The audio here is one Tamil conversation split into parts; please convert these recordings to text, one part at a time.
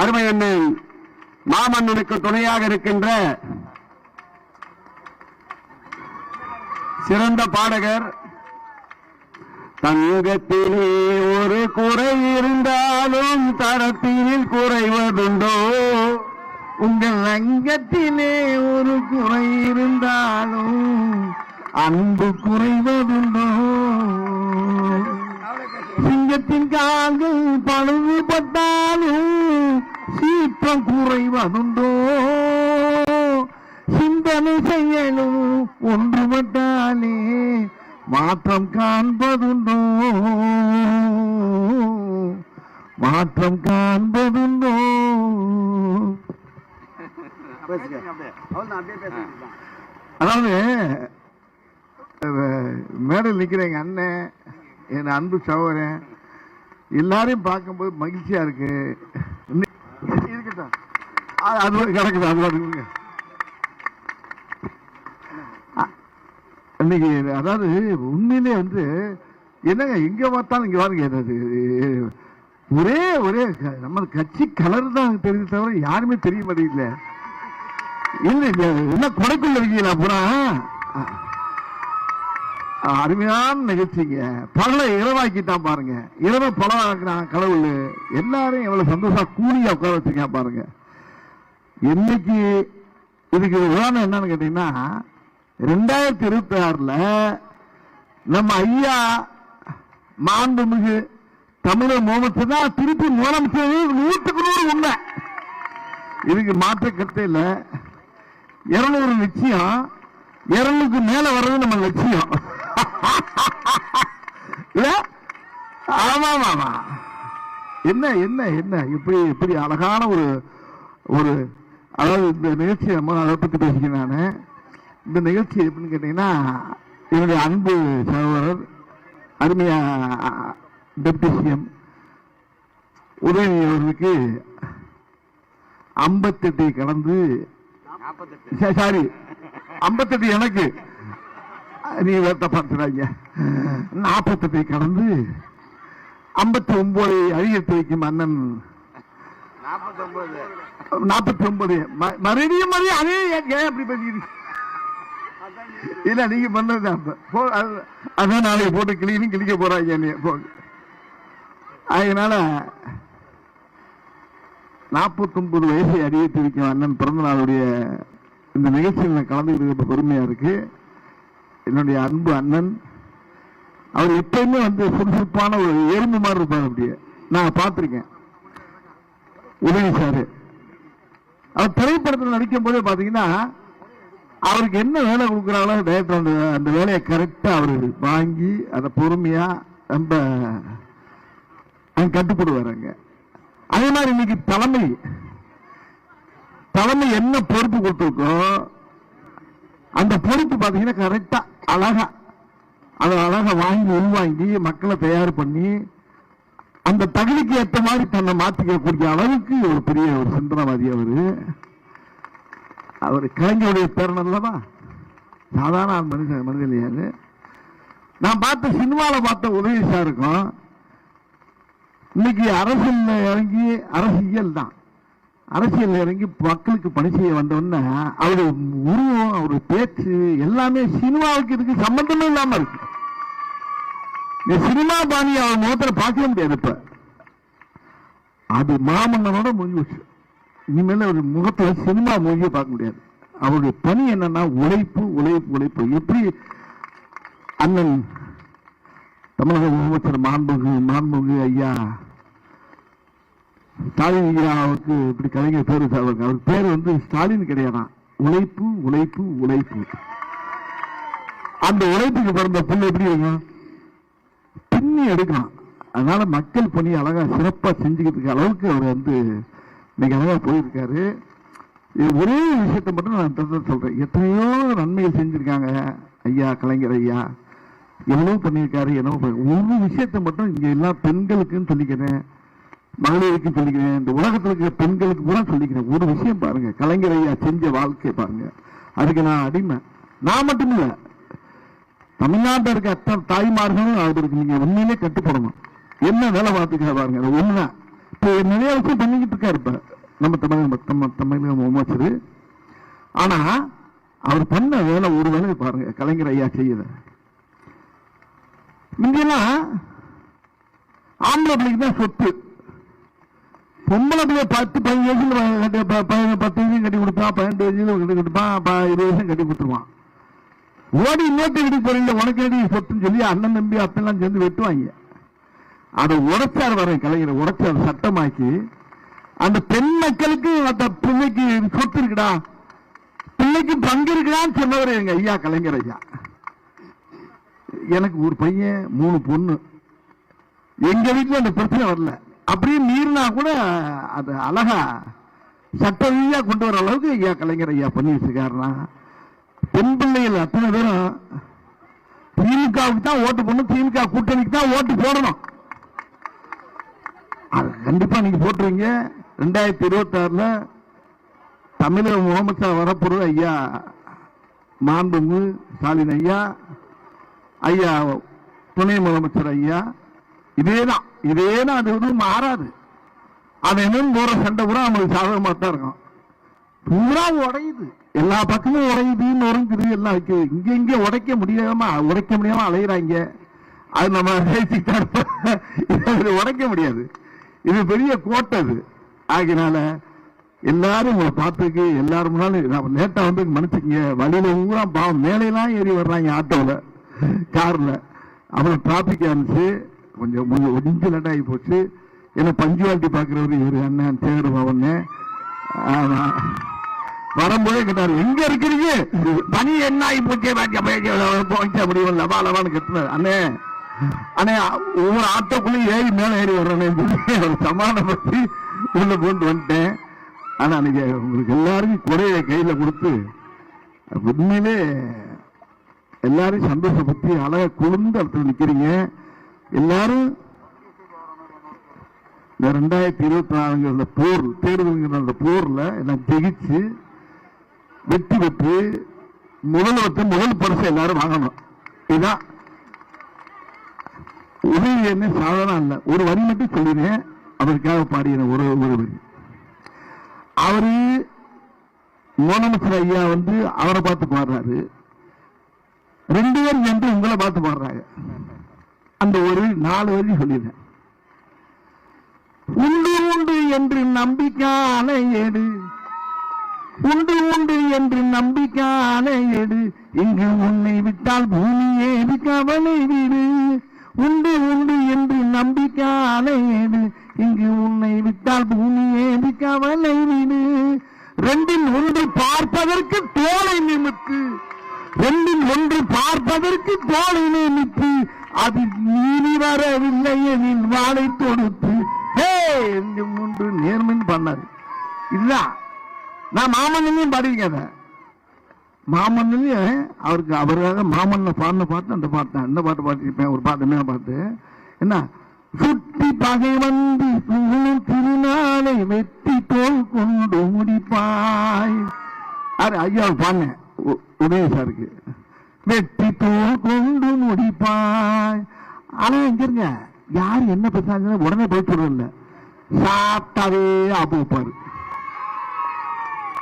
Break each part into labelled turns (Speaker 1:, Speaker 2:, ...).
Speaker 1: அருமை அண்ணன் மாமன்னனுக்கு துணையாக இருக்கின்ற சிறந்த பாடகர் தங்கத்திலே ஒரு குறை இருந்தாலும் தரத்தினில் குறைவதுண்டோ?
Speaker 2: உங்கள் அங்கத்திலே ஒரு குறை இருந்தாலும் அன்பு குறைவதுண்டோ? சிங்கத்தின் கால்கள் பழுதுபட்டாலும் சீற்றம் குறைவதுண்டோ? சிந்தனை செய்யலும் ஒன்றுபட்டாலே மாற்றம் காண்பதுண்டோ? மாற்றம் காண்பதுண்டோ? அதாவது மேடம் மேடையில் எங்க அண்ணன் என் அன்பு சகோதரன் எல்லாரையும் பார்க்கும்போது மகிழ்ச்சியா இருக்கு. அது- கிடக்குது அது இன்னைக்கு அதாவது உண்மையிலே வந்து என்னங்க எங்க பார்த்தாலும் இங்க பாருங்க என்னது ஒரே ஒரே நம்ம கட்சி கலர் தான் தெரியுது தவிர யாருமே தெரிய மாட்டேங்கல இல்ல என்ன கொடைக்குள்ள இருக்கீங்களா அ, அருமையான நிகழ்ச்சிங்க. பல இரவாக்கிட்டான் பாருங்க. இரவை பலம் ஆக்குறான் கடவுள். எல்லாரும் எவ்வளவு சந்தோஷம் கூலியா உட்கார வச்சிருக்கான் பாருங்க. இன்னைக்கு இதுக்கு உதாரணம் என்னன்னு கேட்டீங்கன்னா ரெண்டாயிரத்தி இருபத்தி ஆறுல நம்ம ஐயா மாண்புமிகு தமிழர் முகமது தான் திருப்பி முதலமைச்சர் நூற்றுக்கு நூறு உண்மை. இதுக்கு மாற்ற கருத்தே இல்ல. இருநூறு நிச்சயம் இருநூறுக்கு மேல வர்றது நம்ம லட்சியம். ஆமா ஆமா என்ன என்ன என்ன? இப்படி இப்படி அழகான ஒரு ஒரு அதாவது இந்த நிகழ்ச்சி நம்ம அதை பத்தி பேசிக்கிறேன் நானு. இந்த நிகழ்ச்சி எப்படின்னு கேட்டீங்கன்னா என்னுடைய அன்பு சகோதரர் அருமையா டெப்டி சிஎம் உதயநிதி அவர்களுக்கு ஐம்பத்தெட்டை கடந்து சாரி ஐம்பத்தெட்டு எனக்கு. நீ வேத்த பார்த்துறாங்க நாற்பத்தெட்டை கடந்து ஐம்பத்தி ஒன்பதை அதிகரித்து வைக்கும் அண்ணன் நாற்பத்தி ஒன்பது மறுபடியும் மறுபடியும் அதே ஏன் அப்படி பேசிக்கிறீங்க இல்ல நீங்க பண்ணதுதான் போ- அது- அதான் நாளைக்கு போட்டு கிளிக்கணும் கிளிக்க போறாங்க என்னைய. போ. அதனால நாற்பத்தொன்பது வயசை அதிகரித்து வைக்கும் அண்ணன் பிறந்த நாளுடைய இந்த நிகழ்ச்சியில் நான் கலந்துக்கிட்டு பெருமையா இருக்கு. என்னுடைய அன்பு அண்ணன். அவர் எப்பயுமே வந்து சுறுசுறுப்பான ஒரு எறும்பு மாதிரி இருப்பார் அப்படியே. நான் பார்த்திருக்கேன். உதவி சாரு அவர் திரைப்படத்தில் நடிக்கும் போதே பாத்தீங்கன்னா அவருக்கு என்ன வேலை கொடுக்குறாங்களோ டைரக்டர் அந்த அந்த வேலையை கரெக்டா அவரு வாங்கி அதை பொறுமையா ரொம்ப அங்க. கட்டுப்படுவாருங்க அதே மாதிரி இன்னைக்கு தலைமை தலைமை என்ன பொறுப்பு கொடுத்துருக்கோ அந்த பொறுப்பு பாத்தீங்கன்னா கரெக்டா அழகா அதை அழகா வாங்கி உள்வாங்கி மக்களை தயார் பண்ணி அந்த தகுதிக்கு ஏற்ற மாதிரி தன்னை மாத்திக்கக்கூடிய அளவுக்கு ஒரு பெரிய ஒரு சிந்தனவாதி அவரு. அவர் கலைஞருடைய பேரன் அல்லவா? சாதாரண மனுஷன் மனிதன் நான் பார்த்த சினிமாவில் பார்த்த உதவி இருக்கும் இன்னைக்கு அரசியல் இறங்கி அரசியல் தான். அரசியல் இறங்கி மக்களுக்கு பணி செய்ய வந்தோடனே அவருடைய உருவம் அவருடைய பேச்சு எல்லாமே சினிமாவுக்கு இதுக்கு சம்பந்தமே இல்லாமல் இருக்கு. இந்த சினிமா பாணி அவன் முகத்துல பார்க்கவே முடியாது இப்ப. அது மாமன்னனோட முடிஞ்சு இனிமேல இனிமேல் அவர் முகத்துல சினிமா மூஞ்சியை பார்க்க முடியாது. அவருடைய பணி என்னன்னா உழைப்பு உழைப்பு உழைப்பு. எப்படி அண்ணன் தமிழக முதலமைச்சர் மாண்புகு மாண்புகு ஐயா ஸ்டாலின் ஐயாவுக்கு இப்படி கலைஞர் பேரு அவருக்கு. அவர் பேர் வந்து ஸ்டாலின் கிடையாதான். உழைப்பு உழைப்பு உழைப்பு. அந்த உழைப்புக்கு பிறந்த புண்ணு எப்படி இருக்கும்? பின்னி எடுக்கலாம் அதனால மக்கள் பணி அழகா சிறப்பா செஞ்சுக்கிறதுக்கு அளவுக்கு அவர் வந்து இன்னைக்கு அழகா போயிருக்காரு. இது ஒரே விஷயத்தை மட்டும் நான் தொடர்ந்து சொல்றேன். எத்தனையோ நன்மைகள் செஞ்சிருக்காங்க ஐயா கலைஞர் ஐயா. எவ்வளோ பண்ணியிருக்காரு என்னவோ ஒரு விஷயத்தை மட்டும் இங்கே எல்லா பெண்களுக்குன்னு சொல்லிக்கிறேன் மகளிருக்கு சொல்லிக்கிறேன் இந்த உலகத்தில் இருக்கிற பெண்களுக்கு கூட சொல்லிக்கிறேன். ஒரு விஷயம் பாருங்க கலைஞர் ஐயா செஞ்ச வாழ்க்கையை பாருங்க. அதுக்கு நான் அடிமை. நான் மட்டும் இல்லை தமிழ்நாட்டில் இருக்க அத்தனை தாய்மார்களும் அவருக்கு நீங்க உண்மையிலே கட்டுப்படணும் என்ன வேலை பார்த்துக்கா பாருங்க அது ஒண்ணுதான். இப்போ நிறைய விஷயம் பண்ணிக்கிட்டு இருக்காரு இப்ப. நம்ம தமிழக நம்ம தமிழக முதலமைச்சர். ஆனா அவர் பண்ண வேலை ஒரு வேலை பாருங்க கலைஞர் ஐயா செய்யல இங்கெல்லாம் ஆம்பளை பிள்ளைக்கு தான் சொத்து. பொம்பளை பிள்ளை பத்து பதினஞ்சு வயசுல ப- பத்து வயசு கட்டி கொடுப்பான் பன்னெண்டு வயசுல கட்டி கொடுப்பான் இருபது வருஷம் கட்டி கொடுத்துருவான். ஓடி இன்னொருத்த வீட்டுக்கு போறீங்க உனக்கு எடி சொத்துன்னு சொல்லி அண்ணன் தம்பி அப்பெல்லாம் சேர்ந்து வெட்டுவாங்க. அதை உடைச்சார் வர கலைஞர் உடைச்சார் சட்டமாக்கி அந்த பெண் மக்களுக்கு அந்த பிள்ளைக்கு சொத்து இருக்குடா பிள்ளைக்கு பங்கு இருக்குடான்னு சொன்னவர் எங்க ஐயா கலைஞர் ஐயா. எனக்கு ஒரு பையன் மூணு பொண்ணு. எங்க வீட்டுல அந்த பிரச்சனை வரல. அப்படியே மீறினா கூட அது அழகா சட்ட ரீதியா கொண்டு வர அளவுக்கு ஐயா கலைஞர் ஐயா பண்ணி வச்சிருக்காருனா பெண் பிள்ளைகள் அத்தனை பேரும் திமுகவுக்கு தான் ஓட்டு போடணும் திமுக கூட்டணிக்கு தான் ஓட்டு போடணும். அது கண்டிப்பா நீங்க போட்டுருவீங்க. ரெண்டாயிரத்தி இருபத்தி ஆறுல தமிழக முதலமைச்சர் வரப்போறது ஐயா மாண்புமிகு ஸ்டாலின் ஐயா ஐயா துணை முதலமைச்சர் ஐயா. இதேதான் இதேதான் அது வந்து மாறாது. அது என்னன்னு போற சண்டை கூட நம்மளுக்கு சாதகமாக தான் இருக்கும். பூரா உடையுது. எல்லா பக்கமும் உடையுதுன்னு நொறுங்குது எல்லாம் வைக்குது இங்க இங்க உடைக்க முடியாம உடைக்க முடியாம அலையிறாங்க. அது நம்ம உடைக்க முடியாது. இது பெரிய கோட்டை அது. ஆகினால எல்லாரும் உங்களை பார்த்துக்கு எல்லாரும் முன்னாலும் லேட்டா வந்து மன்னிச்சுக்கங்க. வழியில ஊரா பாவம். மேலையெல்லாம் ஏறி வர்றாங்க ஆட்டோல கார்ல. அப்புறம் டிராபிக் ஆனிச்சு கொஞ்சம் கொஞ்சம் கொஞ்சம் லேட் ஆகி போச்சு. ஏன்னா பஞ்சுவாலிட்டி பார்க்குறவரு இவர் அண்ணன் சேகர் பவன் ஆமா வரும்போதே கேட்டாரு எங்க இருக்கிறீங்க? பனி என்ன ஆகி போச்சே? போச்ச? முடியும் லவா லவான்னு கத்துனாரு அண்ணே அண்ணே ஒவ்வொரு ஆட்டோக்குள்ளயும் ஏறி மேல ஏறி வர்றேன். சமாதானப்படுத்தி உள்ள கொண்டு வந்துட்டேன். ஆனா அன்னைக்கு உங்களுக்கு எல்லாருக்கும் குறைய கையில கொடுத்து உண்மையிலே எல்லாரும் சந்தோஷப்பட்டு அழக குளிர்ந்த இடத்துல நிக்கிறீங்க. எல்லாரும் இந்த ரெண்டாயிரத்தி இருபத்தி நாலுங்கிற அந்த போர் தேர்தலுங்கிற அந்த போர்ல எல்லாம் ஜெயிச்சு வெற்றி பெற்று வந்து முதல் பரிசு எல்லாரும் வாங்கணும். இதுதான். உதவி என்ன சாதாரணம் இல்ல ஒரு வரி மட்டும் சொல்லிடுறேன். அவருக்காக பாடின ஒரு ஒரு வரி. அவரு முதலமைச்சர் ஐயா வந்து அவரை பார்த்து பாடுறாரு. ரெண்டு பேர் என்று உங்களை பார்த்து பாடுறாங்க. அந்த ஒரு நாலு வரி சொல்லிடுறேன். உண்டு உண்டு என்று நம்பிக்கான ஏடு. உண்டு உண்டு என்று நம்பிக்கான எடு. இங்கு உன்னை விட்டால் பூமியே கவலை விடு. உண்டு உண்டு என்று நம்பிக்கான எடு. இங்கு உன்னை விட்டால் பூமியே கவலை விடு. ரெண்டில் ஒன்று பார்ப்பதற்கு தோலை நிமித்து ரெண்டில் ஒன்று பார்ப்பதற்கு தோலை நிமித்து அது நீதி வரவில்லை எனில் வாழை தொடுத்து. ஹே ஒன்று நேர்மின் பண்ணது. இதுதான். நான் மாமன்னையும் பாடிருக்கேன் அதை. மாமன்னையும் அவருக்கு அவருக்காக மாமன்ன பாடின பாட்டு அந்த பாட்டு தான் இந்த பாட்டு பாட்டிருப்பேன் ஒரு பாட்டு என்ன பாட்டு. என்ன? சுட்டி பகை வந்து திருநாளை வெட்டி போல் கொண்டு முடிப்பாய். அது ஐயா பாடினேன் உ- உதய சாருக்கு. வெட்டி போல் கொண்டு முடிப்பாய். ஆனா எங்க இருங்க. யார் என்ன பேசுறாங்க உடனே போய் சொல்றதில்ல. சாப்பிட்டாவே அப்போ பாரு.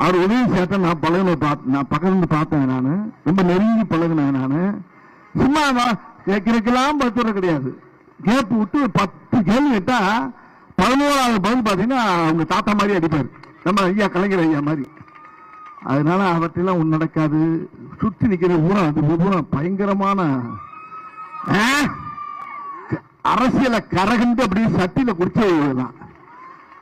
Speaker 2: அவர் உதவி சேர்த்த நான் பழகின பார்த்து நான் பக்கத்துல பார்த்தேன் நான். ரொம்ப நெருங்கி பழகினேன் நான். சும்மா வா- கேட்கறதுக்கெல்லாம் பத்து கிடையாது. கேப்பு விட்டு பத்து கேள்வி கேட்டா பதினோராவது பதில் பார்த்தீங்கன்னா அவங்க தாத்தா மாதிரி அடிப்பார். நம்ம ஐயா கலைஞர் ஐயா மாதிரி. அதனால அவற்றெல்லாம் ஒன்று நடக்காது. சுற்றி நிற்கிற ஊரம் அது ஊரம் பயங்கரமான ஆ? கரகண்டு அப்படியே சட்டியில குடிச்சதான்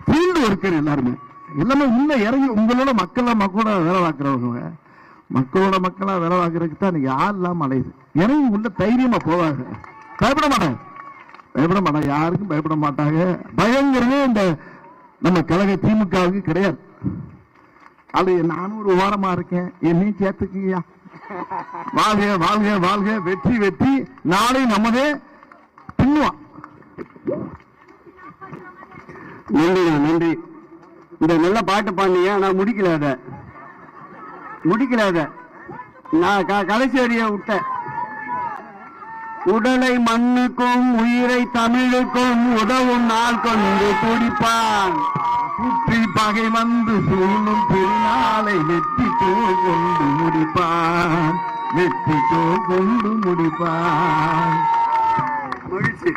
Speaker 2: ஃபீல்டு ஒர்க்கர் எல்லாருமே. எல்லாமே உள்ள இறங்கி உங்களோட மக்கள மக்களோட வேலை பார்க்கிறவங்க. மக்களோட மக்களா வேலை பார்க்கறதுக்கு தான் யார் இல்லாம அலையுது. இறங்கி உள்ள தைரியமா போவாங்க. பயப்பட மாட்டாங்க. பயப்பட மாட்டாங்க. யாருக்கும் பயப்பட மாட்டாங்க. பயங்கிறதே இந்த நம்ம கழக திமுகவுக்கு கிடையாது. அது நானும் ஒரு ஓரமா இருக்கேன். என்னையும் சேர்த்துக்கீங்கயா வாழ்க வாழ்க வாழ்க. வெற்றி வெற்றி. நாளை நமதே பின்னுவான்.
Speaker 1: நன்றி நன்றி. இந்த நல்ல பாட்டு பாண்டிய நான் முடிக்கல அத. முடிக்கல அத. நான் க- கடைசி வரிய விட்டேன். உடலை மண்ணுக்கும் உயிரை தமிழுக்கும் உதவும் நாள் கொண்டு துடிப்பான்
Speaker 2: சுற்றி பகை வந்து சூழும் பெருநாளை வெற்றி கொண்டு முடிப்பான். வெற்றி கொண்டு முடிப்பான்.
Speaker 1: மகிழ்ச்சி.